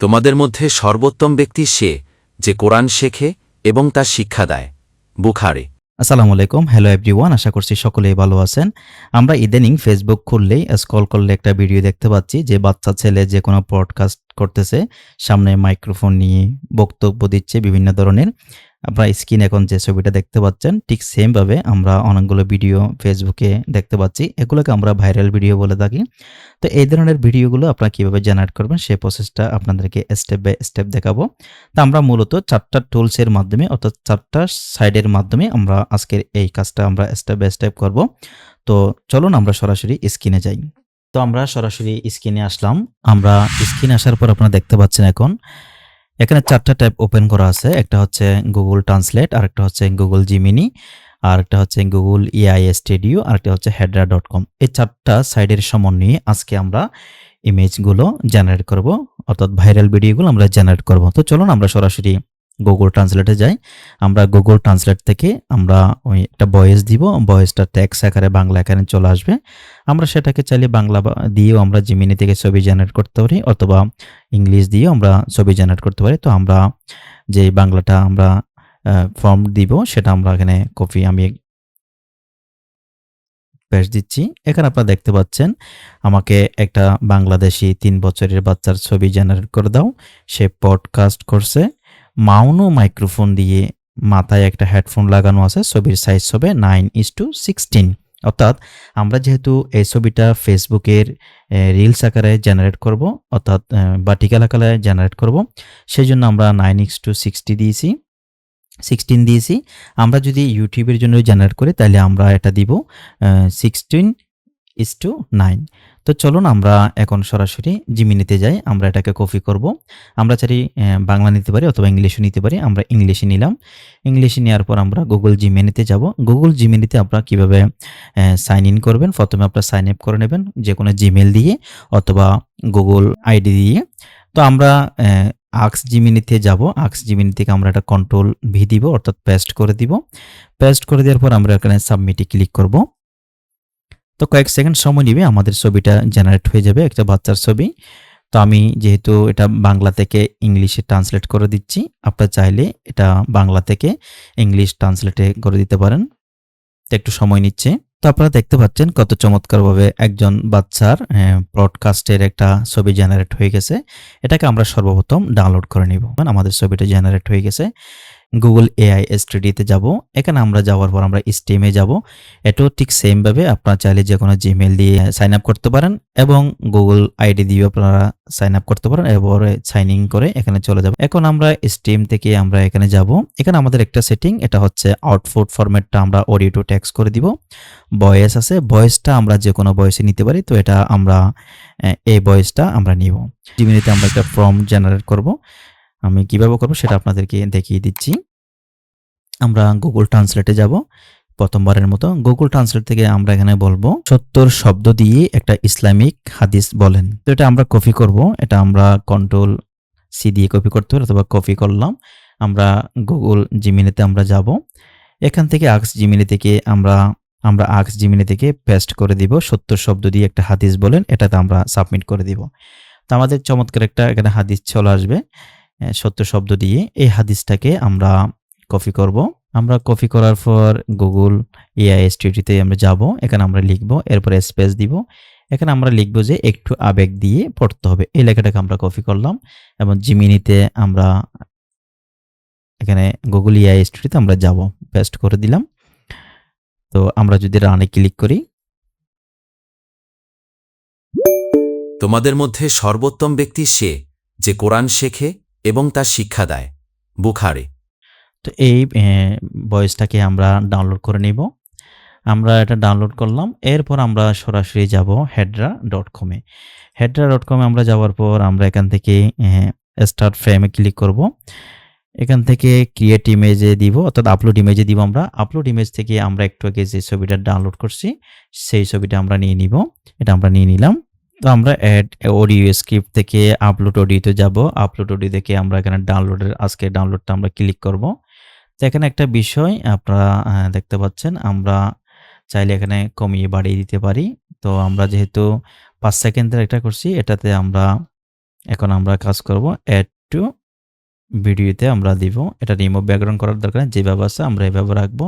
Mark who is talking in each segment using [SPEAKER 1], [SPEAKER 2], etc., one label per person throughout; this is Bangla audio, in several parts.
[SPEAKER 1] তোমাদের মধ্যে সর্বোত্তম ব্যক্তি সে যে কোরআন শেখে এবং তার শিক্ষা দেয়। বুখারে।
[SPEAKER 2] আসসালামু আলাইকুম। হ্যালো এভরিওয়ান আশা করছি সকলেই ভালো আছেন। আমরা ইদানিং ফেসবুক খুললেই স্ক্রল করলে একটা ভিডিও দেখতে পাচ্ছি যে বাচ্চা ছেলে যে কোনো পডকাস্ট করতেছে, সামনে মাইক্রোফোন নিয়ে বক্তব্য দিচ্ছে বিভিন্ন ধরনের। আপনারা স্ক্রিন এখন যে ছবিটা দেখতে পাচ্ছেন, ঠিক সেমভাবে আমরা অনেকগুলো ভিডিও ফেসবুকে দেখতে পাচ্ছি। এগুলোকে আমরা ভাইরাল ভিডিও বলে থাকি। তো এই ধরনের ভিডিওগুলো আপনারা কীভাবে জেনারেট করবেন, সেই প্রসেসটা আপনাদেরকে স্টেপ বাই স্টেপ দেখাবো। তো আমরা মূলত চারটা টুলসের মাধ্যমে, অর্থাৎ চারটা সাইডের মাধ্যমে আমরা আজকের এই কাজটা আমরা স্টেপ বাই স্টেপ করব। তো চলুন আমরা সরাসরি স্ক্রিনে যাই। তো আমরা সরাসরি স্ক্রিনে আসলাম। আমরা স্ক্রিনে আসার পর আপনারা দেখতে পাচ্ছেন এখন এখানে চারটা ট্যাব ওপেন করা আছে। একটা হচ্ছে গুগল ট্রান্সলেট, আরেকটা হচ্ছে গুগল জিমিনি আর একটা হচ্ছে গুগল ইআই স্টুডিও আর একটা হচ্ছে হেডরা ডট কম। এই চারটা সাইডের সমন্বয়ে আজকে আমরা ইমেজগুলো জেনারেট করব। অর্থাৎ ভাইরাল ভিডিওগুলো আমরা জেনারেট করব। তো চলুন আমরা সরাসরি গুগল ট্রান্সলেটে যাই। আমরা গুগল ট্রান্সলেট থেকে আমরা ওই একটা ভয়েস দিব। ভয়েসটা ট্যাক্স আকারে বাংলা আকারে চলে আসবে। আমরা সেটাকে চাইলে বাংলা দিয়েও আমরা জিমিনি থেকে ছবি জেনারেট করতে পারি অথবা ইংলিশ দিয়েও আমরা ছবি জেনারেট করতে পারি। তো আমরা যে বাংলাটা আমরা ফর্ম দিব সেটা আমরা এখানে কপি আমি পেশ দিচ্ছি। এখানে আপনারা দেখতে পাচ্ছেন, আমাকে একটা বাংলাদেশি তিন বছরের বাচ্চার ছবি জেনারেট করে দাও। সে পডকাস্ট করছে। মাউনো মাইক্রোফোন দিয়ে মাথায় একটা হেডফোন লাগানো আছে, ছবির সাইজ হবে নাইন ইস টু সিক্সটিন অর্থাৎ আমরা যেহেতু এই ছবিটা ফেসবুকের রিলস আকারে জেনারেট করব, অর্থাৎ বাটিকাল আকারে জেনারেট করব সেই জন্য আমরা নাইন ইক্স টু সিক্সটি দিয়েছি। সিক্সটিন দিয়েছি। আমরা যদি ইউটিউবের জন্য জেনারেট করি, তাহলে আমরা এটা দিব সিক্সটিন ইস টু নাইন তো চলুন আমরা এখন সরাসরি জিমিনিতে যাই, আমরা এটাকে কপি করব। আমরা চাই বাংলা নিতে পারি অথবা ইংলিশও নিতে পারি, আমরা ইংলিশে নিলাম। ইংলিশে নেওয়ার পর আমরা গুগল জিমিনিতে যাব। গুগল জিমিনিতে আপনারা কীভাবে সাইন ইন করবেন? প্রথমে আপনারা সাইন আপ করে নেবেন যে কোনো জিমেল দিয়ে অথবা গুগল আইডি দিয়ে। তো আমরা আক্স জিমিনিতে যাব। আক্স জিমিনি থেকে আমরা একটা কন্ট্রোল ভি দিব, অর্থাৎ পেস্ট করে দিব। পেস্ট করে দেওয়ার পর আমরা এখানে সাবমিটে ক্লিক করব। তো কয়েক সেকেন্ড সময় নিবে, আমাদের ছবিটা জেনারেট হয়ে যাবে একটা বাচ্চার ছবি। তো আমি যেহেতু এটা বাংলা থেকে ইংলিশে ট্রান্সলেট করে দিচ্ছি, আপনারা চাইলে এটা বাংলা থেকে ইংলিশ ট্রান্সলেটে করে দিতে পারেন। একটু সময় নিচ্ছে। তো আপনারা দেখতে পাচ্ছেন কত চমৎকারভাবে একজন বাচ্চার ব্রডকাস্টের একটা ছবি জেনারেট হয়ে গেছে। এটাকে আমরা সর্বপ্রথম ডাউনলোড করে নিব। আমাদের ছবিটা জেনারেট হয়ে গেছে। গুগল এআই স্টুডিওতে যাব। এখানে আমরা যাওয়ার পর আমরা স্টিমে যাব। এটাও ঠিক সেমভাবে আপনারা চাইলে যে কোনো জিমেল দিয়ে সাইন আপ করতে পারেন এবং গুগল আইডি দিয়ে আপনারা সাইন আপ করতে পারেন। এরপরে সাইন ইন করে এখানে চলে যাব। এখন আমরা স্টিম থেকে আমরা এখানে যাব। এখানে আমাদের একটা সেটিং এটা হচ্ছে আউটপুট ফরম্যাটটা আমরা অডিও টু টেক্সট করে দিব। ভয়েস আছে ভয়েসটা আমরা যে কোনো ভয়েসে নিতে পারি, তো এটা আমরা এই ভয়েসটা আমরা নিব। জিমিনিতে আমরা একটা ফর্ম জেনারেট করব। আমি কীভাবে করব সেটা আপনাদেরকে দেখিয়ে দিচ্ছি। আমরা গুগল ট্রান্সলেটে যাব। প্রথমবারের মতো গুগল ট্রান্সলেট থেকে আমরা এখানে বলব, সত্তর শব্দ দিয়ে একটা ইসলামিক হাদিস বলেন। তো এটা আমরা কপি করব, এটা আমরা কন্ট্রোল সি দিয়ে কপি করতে পারি অথবা কপি করলাম। আমরা গুগল জিমিনিতে আমরা যাব। এখান থেকে আক্স জিমিনি থেকে আমরা আমরা আক্স জিমিনি থেকে পেস্ট করে দিব, সত্তর শব্দ দিয়ে একটা হাদিস বলেন, এটাতে আমরা সাবমিট করে দিব। তো আমাদের চমৎকার একটা এখানে হাদিস চলে আসবে। সত্তর শব্দ দিয়ে এই হাদিসটাকে আমরা কপি করব। আমরা কপি করার পর গুগল এআই স্টুডিওতে আমরা যাব, এখানে আমরা লিখব, এরপরে স্পেস দিব। এখানে আমরা লিখব যে একটু আবেগ দিয়ে পড়তে হবে। এই লেখাটাকে আমরা কপি করলাম এবং জিমিনিতে আমরা এখানে গুগল এআই স্টুডিওতে আমরা যাব পেস্ট করে দিলাম। তো আমরা যদি রানে ক্লিক করি।
[SPEAKER 1] তোমাদের মধ্যে সর্বোত্তম ব্যক্তি সে যে কোরআন শেখে এবং তা শিক্ষা দেয়। বুখারে।
[SPEAKER 2] তো এই ভয়েসটাকে আমরা ডাউনলোড করে নিব। আমরা এটা ডাউনলোড করলাম। এরপর আমরা সরাসরি যাব হেড্রা ডট কমে হেড্রা ডট কমে আমরা যাওয়ার পর আমরা এখান থেকে স্টার্ট ফ্রেমে ক্লিক করব। এখান থেকে ক্রিয়েট ইমেজে দিব, অর্থাৎ আপলোড ইমেজে দিব আমরা। আপলোড ইমেজ থেকে আমরা একটু আগে যে ছবিটা ডাউনলোড করছি, সেই ছবিটা আমরা নিয়ে নিব। এটা আমরা নিয়ে নিলাম। তো আমরা অ্যাড অডিও স্ক্রিপ্ট থেকে আপলোড অডিওতে যাব। আপলোড অডিও থেকে আমরা এখানে ডাউনলোডের আজকে ডাউনলোডটা আমরা ক্লিক করব। তো এখানে একটা বিষয় আপনারা দেখতে পাচ্ছেন, আমরা চাইলে এখানে কমিয়ে বাড়িয়ে দিতে পারি। তো আমরা যেহেতু পাঁচ সেকেন্ডের একটা করছি, এটাতে আমরা এখন আমরা কাজ করব। অ্যাড টু ভিডিওতে আমরা দিব। এটা রিমুভ ব্যাকগ্রাউন্ড করার দরকার যেভাবে আছে আমরা এভাবে রাখব।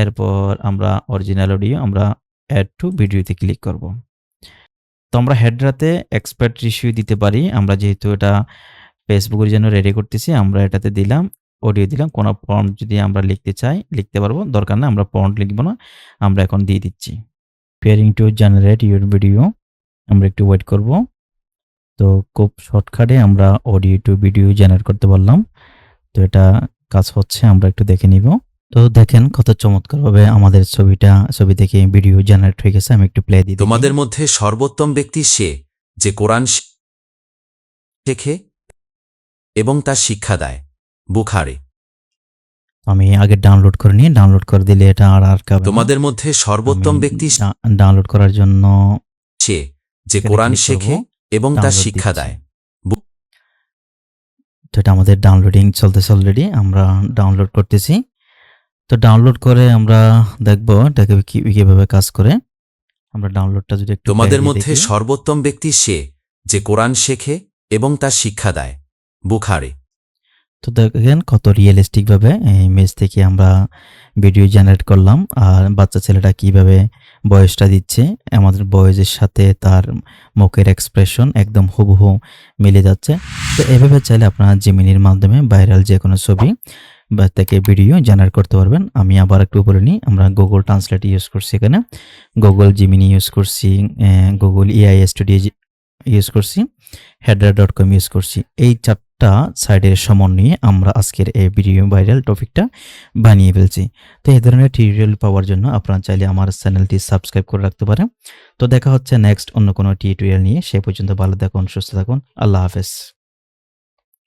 [SPEAKER 2] এরপর আমরা অরিজিনাল অডিও আমরা অ্যাড টু ভিডিওতে ক্লিক করব। তো আমরা হেডরাতে এক্সপার্ট রিসিউ দিতে পারি। আমরা যেহেতু এটা ফেসবুকের জন্য রেডি করতেছি, আমরা এটাতে দিলাম অডিও দিলাম, কোনো ফর্ম যদি আমরা লিখতে চাই, লিখতে পারব, দরকার না আমরা ফন্ট লিখব না, আমরা এখন দিয়ে দিচ্ছি। Pairing to generate your video আমরা একটু ওয়েট করব। তো খুব শর্টকাটে আমরা অডিও টু ভিডিও জেনারেট করতে পারলাম। তো এটা কাজ হচ্ছে, আমরা একটু দেখে নিব। তো দেখেন কত চমৎকারভাবে আমাদের ছবিটা ছবি থেকে ভিডিও জেনারেট হয়ে গেছে আমি একটু প্লে দিই
[SPEAKER 1] তোমাদের মধ্যে সর্বোত্তম ব্যক্তি সে যে কোরআন শেখে এবং তার শিক্ষা দেয় বুখারে।
[SPEAKER 2] আমি আগে ডাউনলোড করে নিই ডাউনলোড করে দিলে এটা আর আর
[SPEAKER 1] তোমাদের মধ্যে সর্বোত্তম ব্যক্তি
[SPEAKER 2] ডাউনলোড করার জন্য
[SPEAKER 1] সে যে কোরআন শেখে এবং
[SPEAKER 2] তার
[SPEAKER 1] শিক্ষা। দেয়।
[SPEAKER 2] তো এটা আমাদের ডাউনলোডিং চলতেছে অলরেডি আমরা ডাউনলোড করতেছি। তো ডাউনলোড করে আমরা দেখব এটাকে কীভাবে কাজ করে। আমরা ডাউনলোডটা যদি একটু
[SPEAKER 1] তোমাদের মধ্যে সর্বোত্তম ব্যক্তি সে যে কোরআন শেখে এবং তার শিক্ষা দেয় বুখারে।
[SPEAKER 2] তো দেখেন কত রিয়েলিস্টিক ভাবে ইমেজ থেকে আমরা ভিডিও জেনারেট করলাম আর বাচ্চা ছেলেটা কীভাবে বয়সটা দিচ্ছে আমাদের বয়সের সাথে তার মুখের এক্সপ্রেশন একদম হুবহু মিলে যাচ্ছে। তো এভাবে চাইলে আপনারা জিমিনির মাধ্যমে ভাইরাল যে কোনো ছবি বা থেকে ভিডিও জেনারেট করতে পারবেন। আমি আবার একটু বলে নিই, আমরা গুগল ট্রান্সলেট ইউজ করছি এখানে। গুগল জিমিনি ইউজ করছি গুগল ইআই স্টুডিও ইউজ করছি হেডার ডট কম ইউজ করছি। এই চারটা সাইডের সমন্বয়ে আমরা আজকের এই ভিডিও ভাইরাল টপিকটা বানিয়ে ফেলছি। তো এই ধরনের টিউটোরিয়াল পাওয়ার জন্য আপনারা চাইলে আমার চ্যানেলটি সাবস্ক্রাইব করে রাখতে পারেন। তো দেখা হচ্ছে নেক্সট অন্য কোনো টিউটোরিয়াল নিয়ে। সে পর্যন্ত ভালো থাকুন, সুস্থ থাকুন। আল্লাহ হাফেজ।